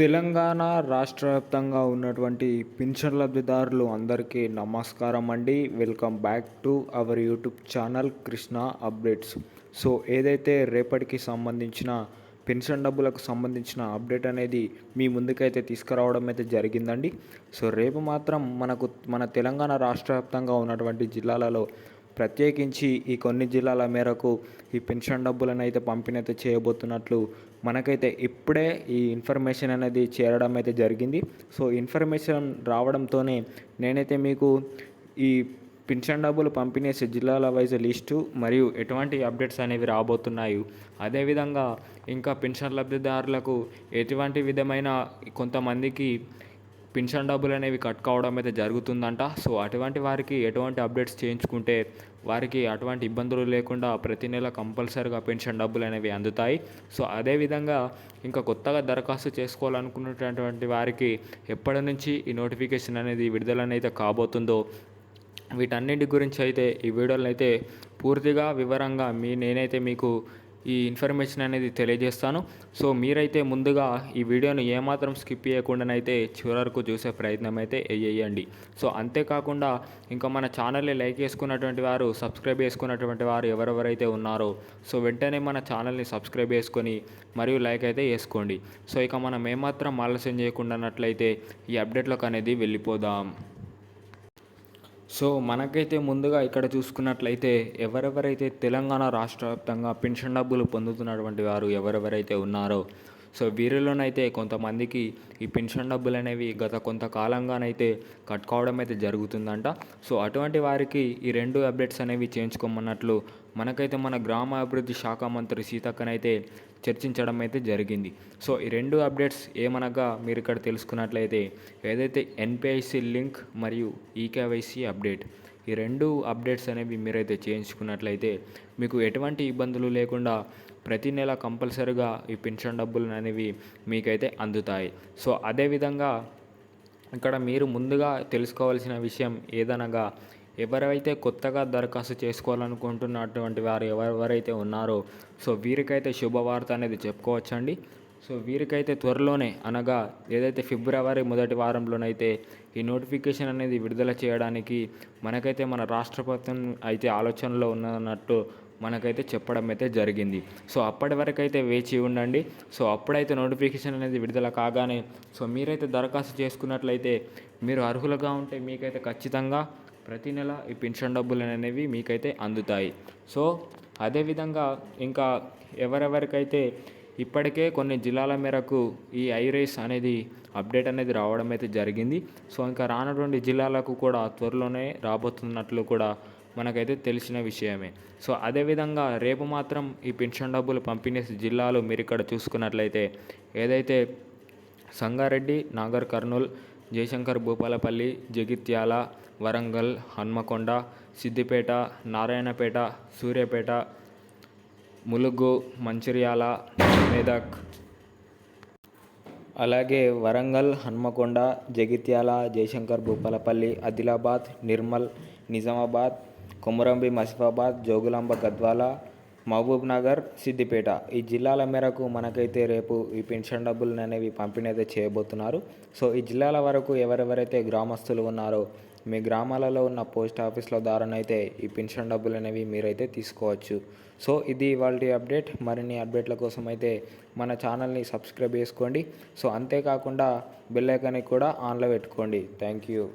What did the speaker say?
తెలంగాణ రాష్ట్ర వ్యాప్తంగా ఉన్నటువంటి పింఛన్ లబ్ధిదారులు అందరికీ నమస్కారం అండి. Welcome back to our YouTube channel Krishna updates so ఏదైతే రేపటికి సంబంధించిన పెన్షన్ డబ్బులకు సంబంధించిన అప్డేట్ అనేది మీ ముందుకైతే తీసుకురావడం అయితే జరిగిందండి. సో రేపు మాత్రం మనకు మన తెలంగాణ రాష్ట్ర వ్యాప్తంగా ఉన్నటువంటి జిల్లాలలో ప్రత్యేకించి ఈ కొన్ని జిల్లాల మేరకు ఈ పెన్షన్ డబ్బులను అయితే పంపిణీ అయితే చేయబోతున్నట్లు మనకైతే ఇప్పుడే ఈ ఇన్ఫర్మేషన్ అనేది చేరడం అయితే జరిగింది. సో ఇన్ఫర్మేషన్ రావడంతోనే నేనైతే మీకు ఈ పెన్షన్ డబ్బులు పంపిణీ జిల్లాల వైజ్ లిస్టు మరియు ఎటువంటి అప్డేట్స్ అనేవి రాబోతున్నాయి. అదేవిధంగా ఇంకా పెన్షన్ లబ్ధిదారులకు ఎటువంటి విధమైన కొంతమందికి పెన్షన్ డబ్బులు అనేవి కట్ కావడం అయితే జరుగుతుందంట. సో అటువంటి వారికి ఎటువంటి అప్డేట్స్ చేయించుకుంటే వారికి అటువంటి ఇబ్బందులు లేకుండా ప్రతి నెల కంపల్సరిగా పెన్షన్ డబ్బులు అనేవి అందుతాయి. సో అదేవిధంగా ఇంకా కొత్తగా దరఖాస్తు చేసుకోవాలనుకున్నటువంటి వారికి ఎప్పటి నుంచి ఈ నోటిఫికేషన్ అనేది విడుదలనైతే కాబోతుందో వీటన్నిటి గురించి అయితే ఈ వీడియోలను అయితే పూర్తిగా వివరంగా మీ నేనైతే మీకు ఈ ఇన్ఫర్మేషన్ అనేది తెలియజేస్తాను. సో మీరైతే ముందుగా ఈ వీడియోను ఏమాత్రం స్కిప్ చేయకుండానైతే చివరి వరకు చూసే ప్రయత్నం అయితే వేయండి సో అంతేకాకుండా ఇంకా మన ఛానల్ని లైక్ చేసుకున్నటువంటి వారు సబ్స్క్రైబ్ చేసుకున్నటువంటి వారు ఎవరెవరైతే ఉన్నారో సో వెంటనే మన ఛానల్ని సబ్స్క్రైబ్ చేసుకొని మరియు లైక్ అయితే వేసుకోండి సో ఇక మనం ఏమాత్రం ఆలస్యం చేయకుండానట్లయితే ఈ అప్డేట్లకు అనేది వెళ్ళిపోదాం. సో మనకైతే ముందుగా ఇక్కడ చూసుకున్నట్లయితే ఎవరెవరైతే తెలంగాణ రాష్ట్ర వ్యాప్తంగా పెన్షన్ డబ్బులు పొందుతున్నటువంటి వారు ఎవరెవరైతే ఉన్నారో సో వీరిలోనైతే కొంతమందికి ఈ పెన్షన్ డబ్బులు అనేవి గత కొంతకాలంగానైతే కట్టుకోవడం అయితే జరుగుతుందంట. సో అటువంటి వారికి ఈ రెండు అప్డేట్స్ అనేవి చేయించుకోమన్నట్లు మనకైతే మన గ్రామ అభివృద్ధి శాఖ మంత్రి సీతక్కనైతే చర్చించడం అయితే జరిగింది. సో ఈ రెండు అప్డేట్స్ ఏమనగా మీరు ఇక్కడ తెలుసుకున్నట్లయితే ఏదైతే ఎన్పిఐసి లింక్ మరియు ఈకేవైసీ అప్డేట్ ఈ రెండు అప్డేట్స్ అనేవి మీరైతే చేయించుకున్నట్లయితే మీకు ఎటువంటి ఇబ్బందులు లేకుండా ప్రతి నెల కంపల్సరిగా ఈ పెన్షన్ డబ్బులు అనేవి మీకైతే అందుతాయి. సో అదేవిధంగా ఇక్కడ మీరు ముందుగా తెలుసుకోవాల్సిన విషయం ఏదనగా ఎవరైతే కొత్తగా దరఖాస్తు చేసుకోవాలనుకుంటున్నటువంటి వారు ఎవరెవరైతే ఉన్నారో సో వీరికైతే శుభవార్త అనేది చెప్పుకోవచ్చండి. సో వీరికైతే త్వరలోనే అనగా ఏదైతే ఫిబ్రవరి మొదటి వారంలోనైతే ఈ నోటిఫికేషన్ అనేది విడుదల చేయడానికి మనకైతే మన రాష్ట్ర ప్రభుత్వం అయితే ఆలోచనలో ఉన్నట్టు మనకైతే చెప్పడం అయితే జరిగింది. సో అప్పటి వరకు అయితే వేచి ఉండండి. సో అప్పుడైతే నోటిఫికేషన్ అనేది విడుదల కాగానే సో మీరైతే దరఖాస్తు చేసుకున్నట్లయితే మీరు అర్హులుగా ఉంటే మీకైతే ఖచ్చితంగా ప్రతి నెల ఈ పెన్షన్ డబ్బులు అనేవి మీకైతే అందుతాయి. సో అదేవిధంగా ఇంకా ఎవరెవరికైతే ఇప్పటికే కొన్ని జిల్లాల మేరకు ఈ ఐరేస్ అనేది అప్డేట్ అనేది రావడం అయితే జరిగింది. సో ఇంకా రానటువంటి జిల్లాలకు కూడా త్వరలోనే రాబోతున్నట్లు కూడా మనకైతే తెలిసిన విషయమే. సో అదేవిధంగా రేపు మాత్రం ఈ పెన్షన్ డబ్బులు పంపిణీ జిల్లాలు మీరు ఇక్కడ చూసుకున్నట్లయితే ఏదైతే సంగారెడ్డి నాగర్ కర్నూల్ జయశంకర్ భూపాలపల్లి జగిత్యాల వరంగల్ హన్మకొండ సిద్దిపేట నారాయణపేట సూర్యాపేట ములుగు మంచిర్యాల మెదక్. అలాగే వరంగల్ హన్మకొండ జగిత్యాల జయశంకర్ భూపాలపల్లి ఆదిలాబాద్ నిర్మల్ నిజామాబాద్ కొమురంబి మసిఫాబాద్ జోగులాంబ గద్వాల మహబూబ్ నగర్ సిద్దిపేట. ఈ జిల్లాల మేరకు మనకైతే రేపు ఈ పెన్షన్ డబ్బులు అనేవి పంపిణీ అయితే చేయబోతున్నారు. సో ఈ జిల్లాల వరకు ఎవరెవరైతే గ్రామస్తులు ఉన్నారో మీ గ్రామాలలో ఉన్న పోస్ట్ ఆఫీస్ల ద్వారానైతే ఈ పెన్షన్ డబ్బులు అనేవి మీరైతే తీసుకోవచ్చు. సో ఇది ఇవాళ అప్డేట్. మరిన్ని అప్డేట్ల కోసం అయితే మన ఛానల్ని సబ్స్క్రైబ్ చేసుకోండి. సో అంతేకాకుండా బెల్ ఐకాన్ని కూడా ఆన్లో పెట్టుకోండి. Thank you.